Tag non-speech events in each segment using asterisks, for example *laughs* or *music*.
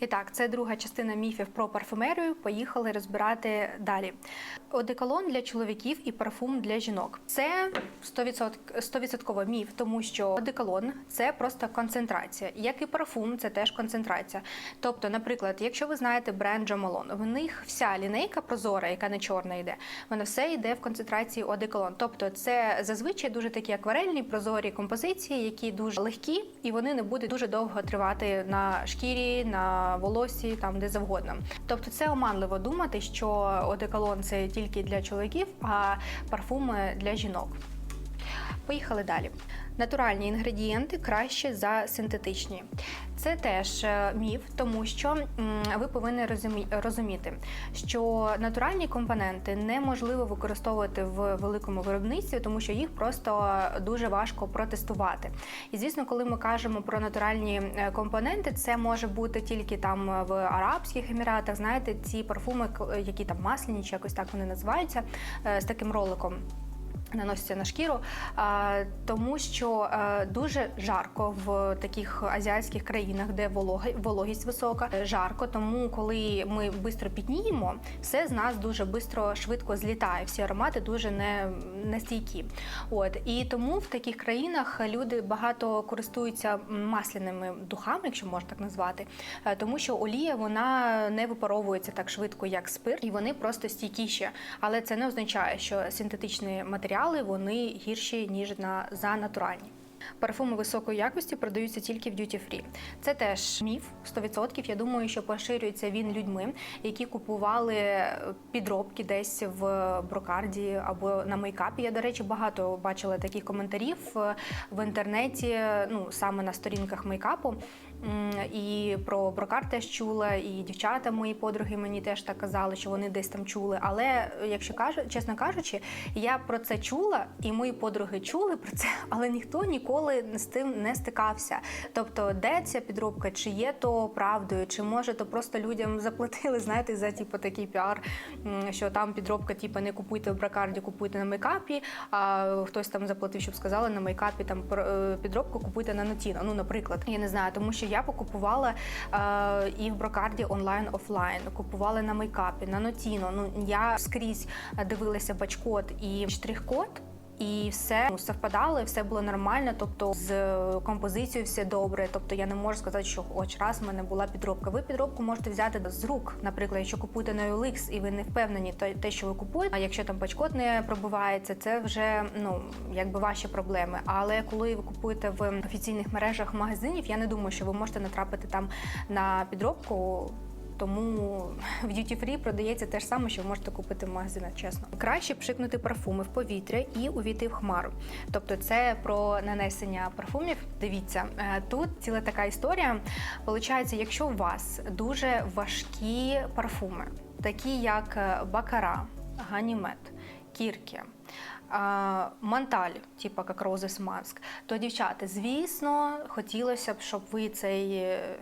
І так, це друга частина міфів про парфумерію. Поїхали розбирати далі. Одеколон для чоловіків і парфум для жінок. Це 100%, 100% міф, тому що одеколон це просто концентрація. Як і парфум, це теж концентрація. Тобто, наприклад, якщо ви знаєте бренд Джамалон, в них вся лінейка прозора, яка не чорна йде, вона все йде в концентрації одеколон. Тобто, це зазвичай дуже такі акварельні прозорі композиції, які дуже легкі, і вони не будуть дуже довго тривати на шкірі, на волосі, там де завгодно. Тобто, це оманливо думати, що одеколон це тільки для чоловіків, а парфуми для жінок. Поїхали далі. Натуральні інгредієнти краще за синтетичні. Це теж е, міф, тому що ви повинні розуміти, що натуральні компоненти неможливо використовувати в великому виробництві, тому що їх просто дуже важко протестувати. І звісно, коли ми кажемо про натуральні е, компоненти, це може бути тільки там в Арабських Еміратах. Знаєте, ці парфуми, які там масляні, чи якось так вони називаються, е, з таким роликом наносяться на шкіру, тому що е, дуже жарко в таких азіатських країнах, де вологість висока, жарко. Тому, коли ми швидко пітніємо, все з нас дуже швидко, швидко злітає. Всі аромати дуже не, нестійкі. От і тому в таких країнах люди багато користуються масляними духами, якщо можна так назвати, е, тому що олія вона не випаровується так швидко, як спирт, і вони просто стійкіші. Але це не означає, що синтетичні матеріали вони гірші ніж на за натуральні. Парфуми високої якості продаються тільки в дюті фрі. Це теж міф 100%. Я думаю, що поширюється він людьми, які купували підробки десь в брокарді або на мейкапі. Я, до речі, багато бачила таких коментарів е, в інтернеті, ну саме на сторінках мейкапу. І про брокар теж чула, і дівчата мої подруги мені теж так казали, що вони десь там чули. Але е, якщо кажу, чесно кажучи, я про це чула, і мої подруги чули про це, *laughs* але ніхто ніколи з тим не стикався. Тобто, де ця підробка, чи є то правдою, чи може то просто людям *laughs* заплатили, знаєте, за типу такий піар, що там підробка, типу, не купуйте в брокарді, купуйте на мейкапі. А хтось там заплатив, щоб сказали на мейкапі там е, підробку купуйте на Нотіно. Ну, наприклад, я не знаю, тому що я покупувала е, і в брокарді онлайн офлайн, купувала на мейкапі, на Нотіно. Ну я скрізь дивилася бачкод і штрих-код. І все ну, совпадало, і все було нормально. Тобто з композицією все добре. Тобто я не можу сказати, що хоч раз в мене була підробка. Ви підробку можете взяти з рук. Наприклад, якщо купуєте на OLX і ви не впевнені, то те, що ви купуєте, а якщо там пачкод не пробивається, це вже ну якби ваші проблеми. Але коли ви купуєте в офіційних мережах магазинів, я не думаю, що ви можете натрапити там на підробку. Тому в Duty Free продається те ж саме, що ви можете купити в магазинах, чесно. Краще пшикнути парфуми в повітря і увійти в хмару. Тобто, це про нанесення парфумів. Дивіться, е, тут ціла така історія. Получається, якщо у вас дуже важкі парфуми, такі як е, Бакара, Ганімед, Кірки. Манталь, типу як Roses Mask, то дівчата, звісно, хотілося б, щоб ви цей е,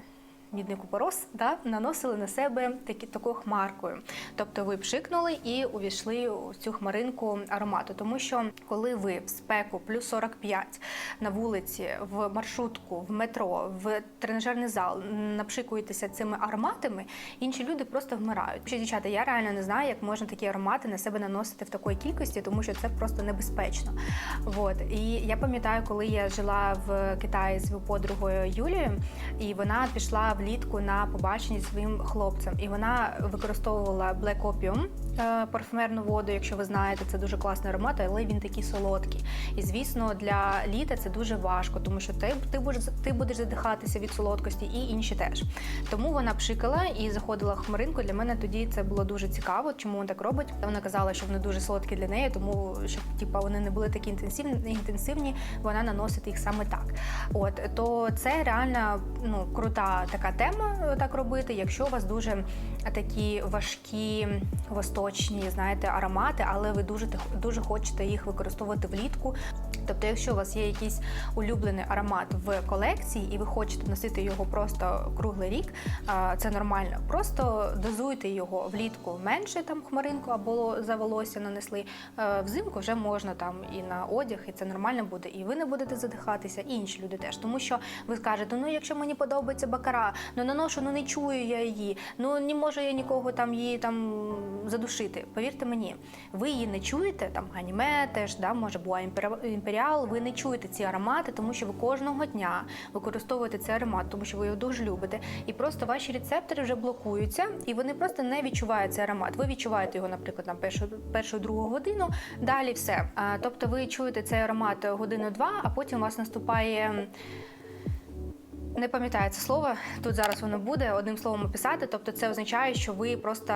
мідний купорос да, наносили на себе такі, такою хмаркою. Тобто ви пшикнули і увійшли у цю хмаринку аромату. Тому що коли ви в спеку плюс 45 на вулиці, в маршрутку, в метро, в тренажерний зал напшикуєтеся цими ароматами, інші люди просто вмирають. Що дівчата, я реально не знаю, як можна такі аромати на себе наносити в такій кількості, тому що це просто небезпечно. Вот. І я пам'ятаю, коли я жила в Китаї з подругою Юлією, і вона пішла влітку на побачення зі своїм хлопцем, і вона використовувала Black Opium, е, парфюмерну воду, якщо ви знаєте, це дуже класний аромат, але він такий солодкий. І звісно, для літа це дуже важко, тому що ти, ти будеш ти будеш задихатися від солодкості, і інші теж. Тому вона пшикала і заходила хмаринку. Для мене тоді це було дуже цікаво, чому вона так робить. Вона казала, що вони дуже солодкі для неї, тому щоб типа вони не були такі інтенсивні, інтенсивні, вона наносить їх саме так. От то це реально ну крута така тема е, так робити, якщо у вас дуже такі важкі восточні, знаєте, аромати, але ви дуже дуже хочете їх використовувати влітку. Тобто, якщо у вас є якийсь улюблений аромат в колекції, і ви хочете носити його просто круглий рік, це нормально. Просто дозуйте його влітку менше там хмаринку або за волосся нанесли. Е, Взимку вже можна там і на одяг, і це нормально буде. І ви не будете задихатися, і інші люди теж. Тому що ви скажете, ну якщо мені подобається бакара, ну наношу, ну не чую я її, ну не можу я нікого там її там задушити. Повірте мені, ви її не чуєте, там аніме теж, да, може була імперіал, ви не чуєте ці аромати, тому що ви кожного дня використовуєте цей аромат, тому що ви його дуже любите. І просто ваші рецептори вже блокуються, і вони просто не відчувають цей аромат. Ви відчуваєте його, наприклад, на першу, першу другу годину, далі все. А, тобто ви чуєте цей аромат годину-два, а потім у вас наступає. Не пам'ятаю це слово. Тут зараз воно буде одним словом описати. Тобто, це означає, що ви просто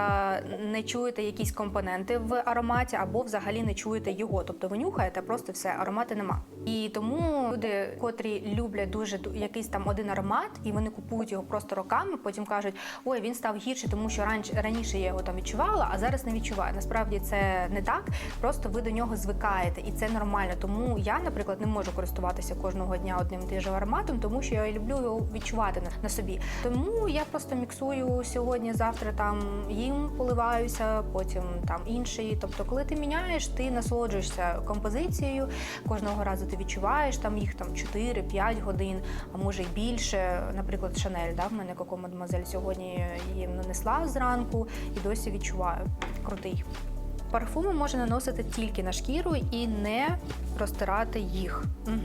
не чуєте якісь компоненти в ароматі, або взагалі не чуєте його. Тобто ви нюхаєте, просто все, аромати нема. І тому люди, котрі люблять дуже ду- якийсь там один аромат, і вони купують його просто роками, потім кажуть, ой, він став гірший, тому що раніше раніше я його там відчувала, а зараз не відчуваю. Насправді це не так. Просто ви до нього звикаєте, і це нормально. Тому я, наприклад, не можу користуватися кожного дня одним і тим же ароматом, тому що я люблю його відчувати на собі. Тому я просто міксую сьогодні, завтра там їм поливаюся, потім там інший. Тобто, коли ти міняєш, ти насолоджуєшся композицією. Кожного разу ти відчуваєш там їх там 4-5 годин, а може й більше. Наприклад, Шанель, да, в мене Коко Мадемуазель сьогодні її нанесла зранку і досі відчуваю. Крутий. Парфуми можна наносити тільки на шкіру і не розтирати їх. Угу.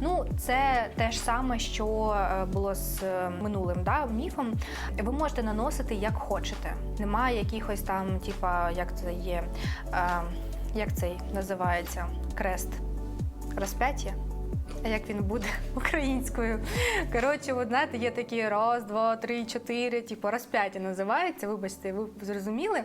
Ну, це те ж саме, що е, було з е, минулим да, міфом. Ви можете наносити як хочете. Немає якихось там, типа, як це є, е, як цей називається крест розп'яття. А як він буде *laughs* українською? Коротше, от знаєте, є такі раз, два, три, чотири, типу розп'яття називається. Вибачте, ви зрозуміли.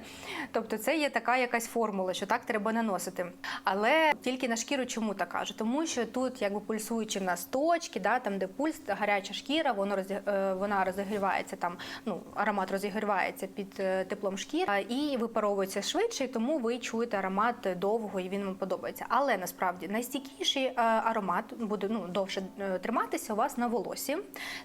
Тобто, це є така якась формула, що так треба наносити. Але тільки на шкіру чому так кажу? Тому що тут якби пульсуючі в нас точки, да, там де пульс, гаряча шкіра, воно е, вона розігрівається там, ну аромат розігрівається під е, теплом шкіри і випаровується швидше, тому ви чуєте аромат довго і він вам подобається. Але насправді найстійкіший е, аромат буде ну довше е, триматися у вас на волосі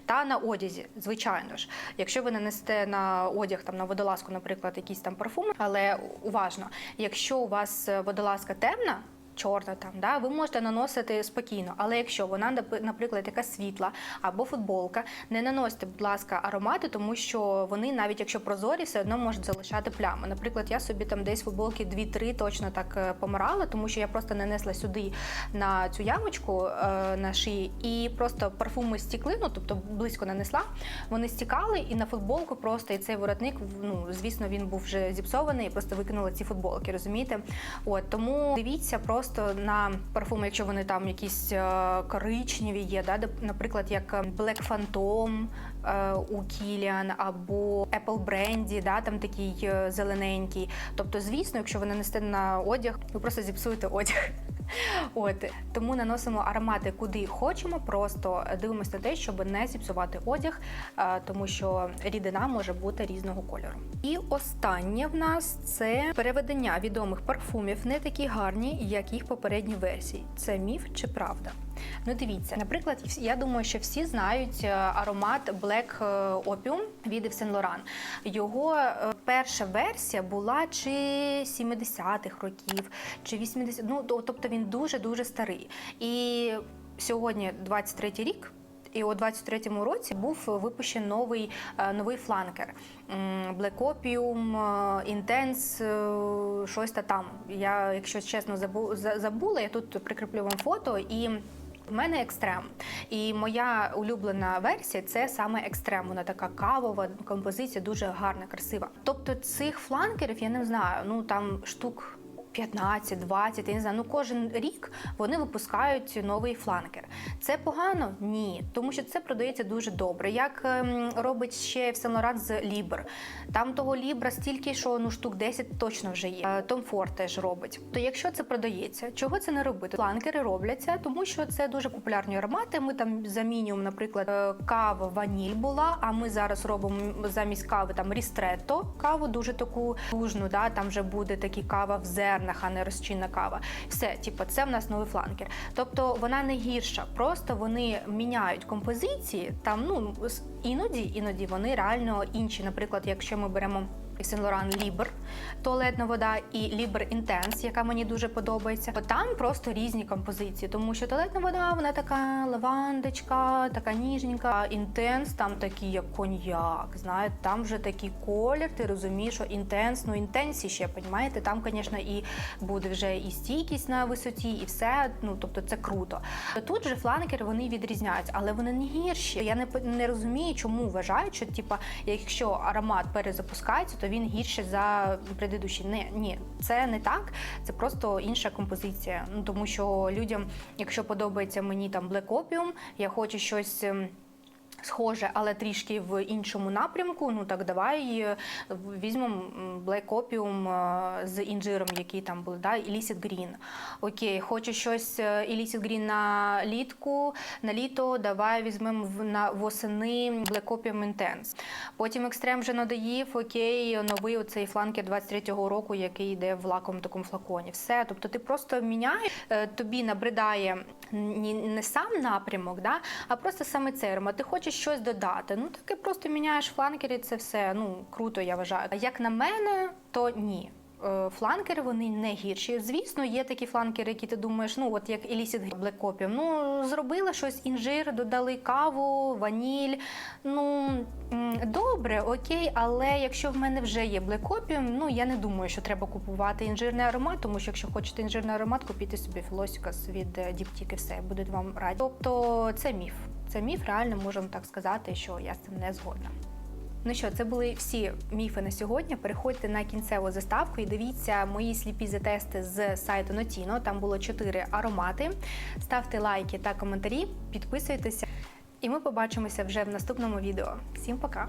та на одязі, звичайно ж. Якщо ви нанесете на одяг там на водолазку, наприклад, якийсь там парфум, але уважно, якщо у вас е, водолазка темна. Чорна там, да, ви можете наносити спокійно, але якщо вона, наприклад, така світла або футболка, не наносьте, будь ласка, аромати, тому що вони, навіть якщо прозорі, все одно можуть залишати плями. Наприклад, я собі там десь футболки 2-3 точно так е, помирала, тому що я просто нанесла сюди на цю ямочку е, на шиї, і просто парфуми стікли, ну тобто близько нанесла. Вони стікали, і на футболку просто і цей воротник, ну звісно, він був вже зіпсований, і просто викинула ці футболки, розумієте? От тому дивіться просто на парфуми, якщо вони там якісь е, коричневі є, да, наприклад, як е, Black Phantom е, у Кіліан або Apple Brandy, да, там такий зелененький. Тобто, звісно, якщо ви нанесете на одяг, ви просто зіпсуєте одяг. От тому наносимо аромати куди хочемо, просто дивимося на те, щоб не зіпсувати одяг, е, тому що рідина може бути різного кольору. І останнє в нас це переведення відомих парфумів не такі гарні, як їх попередні версії. Це міф чи правда? Ну, дивіться, наприклад, я думаю, що всі знають е, аромат Black е, Opium від Yves Saint Laurent. Його е, перша версія була чи 70-х років, чи 80 Ну, тобто він дуже дуже старий. І сьогодні 23-й рік. І у 23-му році був випущений новий, новий фланкер Black Opium, Intense, щось та там. Я, якщо чесно, забу- забула, я тут прикріплю вам фото і. Мене екстрем, і моя улюблена версія це саме екстрем. Вона така кавова композиція, дуже гарна, красива. Тобто цих фланкерів я не знаю. Ну там штук 15, 20, я не знаю. Ну кожен рік вони випускають новий фланкер. Це погано? Ні, тому що це продається дуже добре. Як ем, робить ще в Saint з Лібер. Там того Лібра стільки, що ну штук 10 точно вже є. Е, Tom Ford теж робить. То якщо це продається, чого це не робити? Фланкери робляться, тому що це дуже популярні аромати. Ми там замінюємо, наприклад, е, кава ваніль була. А ми зараз робимо замість кави там рістретто каву, дуже таку лужну. Да, там вже буде такі кава в зернах, а не розчинна кава. Все, типу, це в нас новий фланкер. Тобто вона не гірша, просто вони міняють композиції. Там ну іноді, іноді вони реально інші. Наприклад, якщо ми беремо Saint Laurent Libre туалетна вода і Libre Intense, яка мені дуже подобається. Бо там просто різні композиції, тому що туалетна вода вона така лавандочка, така ніжненька. Intense там такий, як коньяк. Знаєте, там вже такий колір. Ти розумієш, що інтенс, ну інтенсі ще, понімаєте? Там, звісно, і буде вже і стійкість на висоті, і все. Ну тобто це круто. Тут же фланкери вони відрізняються, але вони не гірші. Я не не розумію, чому вважають, що типа, якщо аромат перезапускається, то він гірше за предыдущий. Не ні, це не так. Це просто інша композиція. Ну тому що людям, якщо подобається мені там Black Opium, я хочу щось. Схоже, але трішки в іншому напрямку. Ну так давай е, візьмемо Black Opium е, з інжиром, який там був, да, Illicit Green. Окей, хочу щось е, Illicit Green на літку, на літо, давай візьмемо на восени Black Opium Intense. Потім екстрем вже надоїв, окей, новий оцей фланкер 23-го року, який йде в лаковому такому флаконі. Все, тобто ти просто міняєш, тобі набридає не сам напрямок, да, а просто саме цей аромат. Ти хочеш щось додати. Ну таки просто міняєш фланкери, це все ну круто, я вважаю. Як на мене, то ні. Е, Фланкери вони не гірші. Звісно, є такі фланкери, які ти думаєш, ну от як Black Opium. Ну зробили щось інжир, додали каву, ваніль. Ну добре, окей, але якщо в мене вже є Opium, ну я не думаю, що треба купувати інжирний аромат, тому що якщо хочете інжирний аромат, купіть собі філосікас від е, Діптік і все, будуть вам раді. Тобто це міф. Це міф, реально можемо так сказати, що я з цим не згодна. Ну що, це були всі міфи на сьогодні. Переходьте на кінцеву заставку і дивіться мої сліпі затести з сайту Notino. Там було чотири аромати. Ставте лайки та коментарі, підписуйтеся, і ми побачимося вже в наступному відео. Всім пока!